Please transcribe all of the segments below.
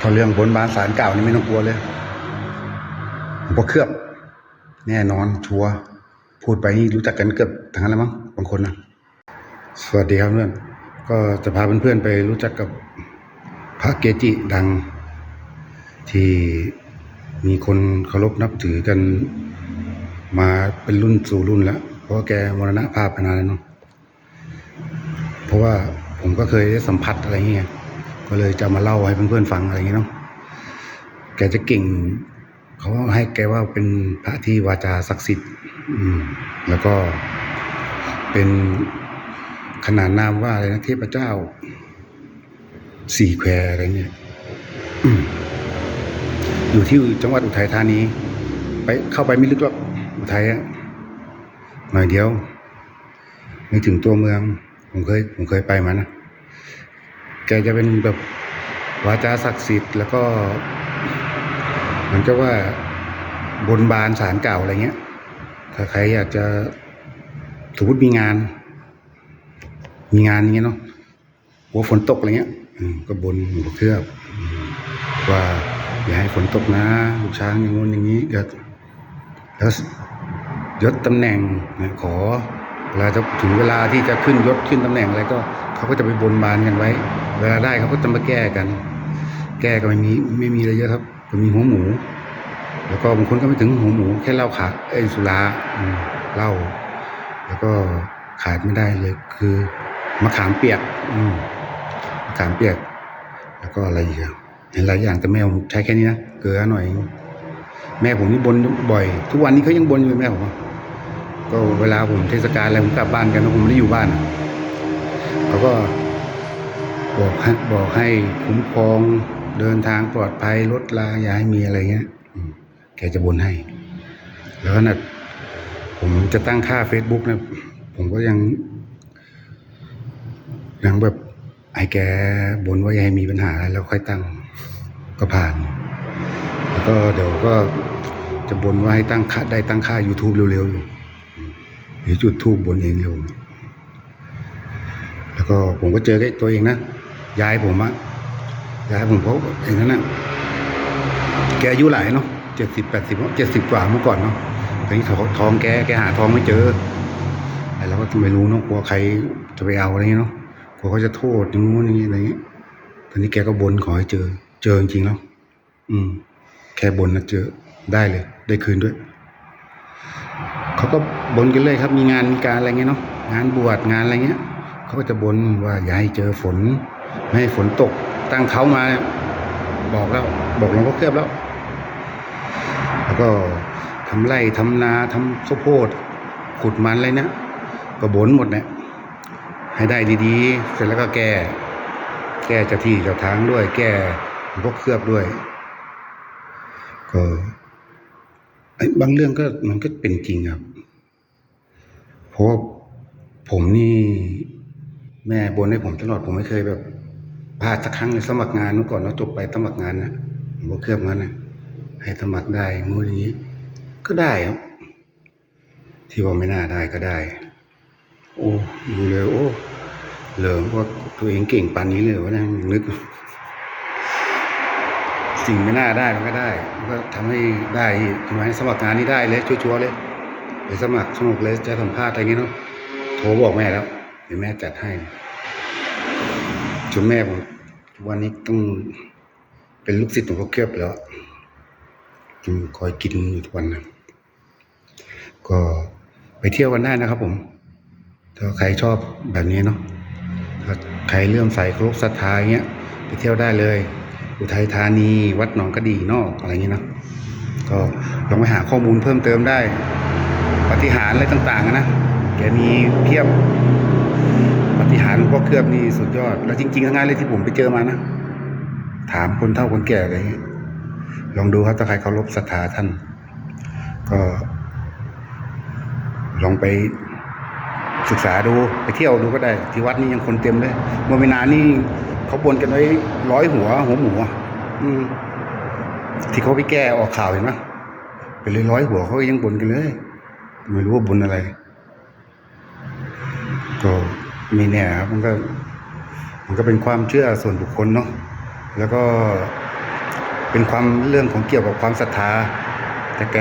ถ้าเรื่องบนบานสารเก่านี่ไม่ต้องกลัวเลยเพราะเคลือบแน่นอนชัวร์พูดไปนี่รู้จักกันเกือบทั้งนั้นแล้วมั้งบางคนนะสวัสดีครับเพื่อนก็จะพาเพื่อนๆไปรู้จักกับพระเกจิดัง ที่มีคนเคารพนับถือกันมาเป็นรุ่นสู่รุ่นแล้ว เพราะแกมรณภาพไปนานแล้วเนาะเพราะว่าผมก็เคยได้สัมผัสอะไรเงี้ย ก็เลยจะมาเล่าให้เพื่อนๆฟังอะไรเงี้ยเนาะแกจะเก่งเขาให้แกว่าเป็นพระที่วาจาศักดิ์สิทธิ์อืมแล้วก็เป็นขนานนามว่าอะไรนะเทพเจ้า สี่แควอะไรเงี้ยอืมอยู่ที่จังหวัดอุทัยธานี ไปเข้าไปไม่ลึกหรอกอุทัยอะหน่อยเดียว ไม่ถึงตัวเมือง ผมเคยผมเคยไปมานะ แกจะเป็นแบบวาจาศักดิ์สิทธิ์แล้วก็เหมือนกับว่าบนบานสารเก่าอะไรเงี้ย ถ้าใครอยากจะสมมติมีงาน มีงานอย่างเงี้ยเนาะหัวฝนตกอะไรเงี้ยก็บนหลวเคลือบว่าอย่าให้ฝนตกนะลูกช้างอย่างงู้นอย่างนี้ก็แล้วยศตำแหน่งขอ เวลาจะถึงเวลาที่จะขึ้นยศขึ้นตำแหน่งอะไรก็เขาก็จะไปบนบานกันไว้ เวลาได้เขาก็จะมาแก้กัน แก้ก็ไม่มีไม่มีอะไรเยอะครับก็มีหัวหมู แล้วก็บางคนก็ไม่ถึงหัวหมู แค่เหล้าขาเอ้สุราอืเหล้าแล้วก็ขาดไม่ได้เลย คือมะขามเปียก อืมมะขามเปียก แล้วก็อะไรอีกเห็นหลายอย่างแต่แม่ผมใช้แค่นี้นะเกลือหน่อย แม่ผมนี่บนบ่อย ทุกวันนี้เขายังบนอยู่แม่ผมอะ ก็เวลาผมเทศกาลอะไรผมกลับบ้านกันผมไม่ได้อยู่บ้านเขาก็บอกให้บอกให้คุ้มครองเดินทางปลอดภัยลดลาอย่าให้มีอะไรเงี้ยแกจะบนให้ แล้วขนาดผมจะตั้งค่า Facebook นะผมก็ยัง ยังแบบไอ้แกบนว่าอย่าให้มีปัญหาแล้วค่อยตั้งก็ผ่าน แล้วก็เดี๋ยวก็จะบนว่าให้ตั้งค่าได้ตั้งค่า YouTube เร็วๆอยู่ หรือจุดทูบบนเองเร็วแล้วก็ผมก็เจอกับตัวเองนะยายผมอะยายผมเพราอย่างนั้นนะแกอายุหลายเนาะเจ็ดสิบแปดสิบเจ็ดสิบกว่าเมื่อก่อนเนาะตอนนี้ท้องแกแกหาท้องไม่เจอไอ้เราก็ไม่รู้เนาะกลัวใครจะไปเอาอะไรเงี้ยเนาะกลัวเขาจะโทษอย่างงู้นอย่างนี้อะไรเงี้ยตอนนี้แกก็บนขอให้เจอ เจอจริงๆแล้วอืม แค่บนนะเจอได้เลย ได้คืนด้วย เขาก็บนกันเลยครับ มีงานมีการอะไรเงี้ยเนาะงานบวชงานอะไรเงี้ยเขาก็จะบนว่าอย่าให้เจอฝนไม่ให้ฝนตก ตั้งเขามา บอกแล้ว บอกหลวงพ่อเคลือบแล้ว แล้วก็ทำไร่ทำนาทำข้าวโพดขุดมันอะไรเนี่ยก็บนหมดเนี่ยให้ได้ดีๆ เสร็จแล้วก็แก้ แก้เจ้าที่เจ้าทางด้วย แก้หลวงพ่อเคลือบด้วย ก็ บางเรื่องก็มันก็เป็นจริงครับ เพราะว่าผมนี่ แม่บนให้ผมตลอดผมไม่เคยแบบพลาดสักครั้งเลยสมัครงานเมื่อก่อนเราจบไปสมัครงานนะผมก็เคลือบงั้นนะให้สมัครได้งูอย่างนี้ ก็ได้ครับ ที่ว่าไม่น่าได้ก็ได้ โอ้ดูเลย โอ้เหลิมว่าตัวเองเก่งปานนี้เลยเหรอวะเนะนึก สิ่งไม่น่าได้มันก็ได้มันก็ทำให้ได้ทำไมสมัครงานนี้ได้เลยชัวร์ๆเลยไปสมัครสนุกเลยจะสัมภาษณ์อะไรเงี้ยเนาะโทรบอกแม่แล้วเดี๋ยวแม่จัดให้จนแม่ผมวันนี้ต้องเป็นลูกศิษย์หลวงพ่อเคลือบแล้วจึงคอยกินอยู่ทุกวันนะก็ไปเที่ยวกันได้นะครับ ผม ถ้าใครชอบแบบนี้เนาะถ้าใครเลื่อมใสเคารพศรัทธาอย่างเงี้ย ไปเที่ยวได้เลย อุทัยธานีวัดหนองกระดีนอกอะไรอย่างนี้นะก็ลองไปหาข้อมูลเพิ่มเติมได้ ปฏิหารอะไรต่างๆนะแกมีเพียบปฏิหารหลวงพ่อเคลือบนี่สุดยอด แล้วจริงๆทั้งนั้นเลยที่ผมไปเจอมานะถามคนเฒ่าคนแก่อะไรเงี้ยลองดูครับถ้าใครเคารพศรัทธาท่าน ก็ ลองไปศึกษาดูไปเที่ยวดูก็ได้ ที่วัดนี้ยังคนเต็มเลยเมื่อไม่นานนี่ เขาบนกันไว้ร้อยหัว หัวหมูอะอืมที่เขาไปแก้ออกข่าวเห็นไหมเป็นเลยร้อยหัวเขาก็ยังบนกันเลย ไม่รู้ว่าบนอะไร ก็ไม่แน่ครับมันก็ มันก็เป็นความเชื่อส่วนบุคคลเนาะแล้วก็เป็นความเรื่องของเกี่ยวกับความศรัทธา แต่แก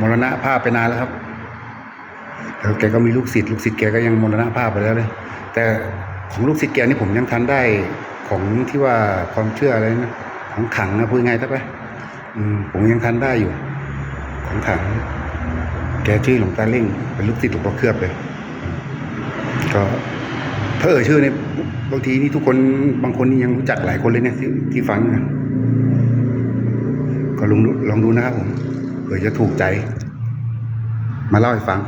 มรณภาพไปนานแล้วครับแล้วแกก็มีลูกศิษย์ลูกศิษย์แกก็ยังมรณภาพไปแล้วเลย แต่ ของลูกศิษย์แกนี่ผมยังทันได้ของที่ว่าความเชื่ออะไรนะของขังนะพูดง่ายๆได้ไหมผมยังทันได้อยู่ ของขัง แกชื่อหลวงตาเล่งเป็นลูกศิษย์หลวงพ่อเคลือบเลยก็ถ้าเอ่ยชื่อเนี่ยบางทีนี่ทุกคนบางคนนี่ยังรู้จักหลายคนเลยเนี่ยที่ที่ฟังนะก็ลองดูลองดูนะครับผมเผื่อจะถูกใจ มาเล่าให้ฟัง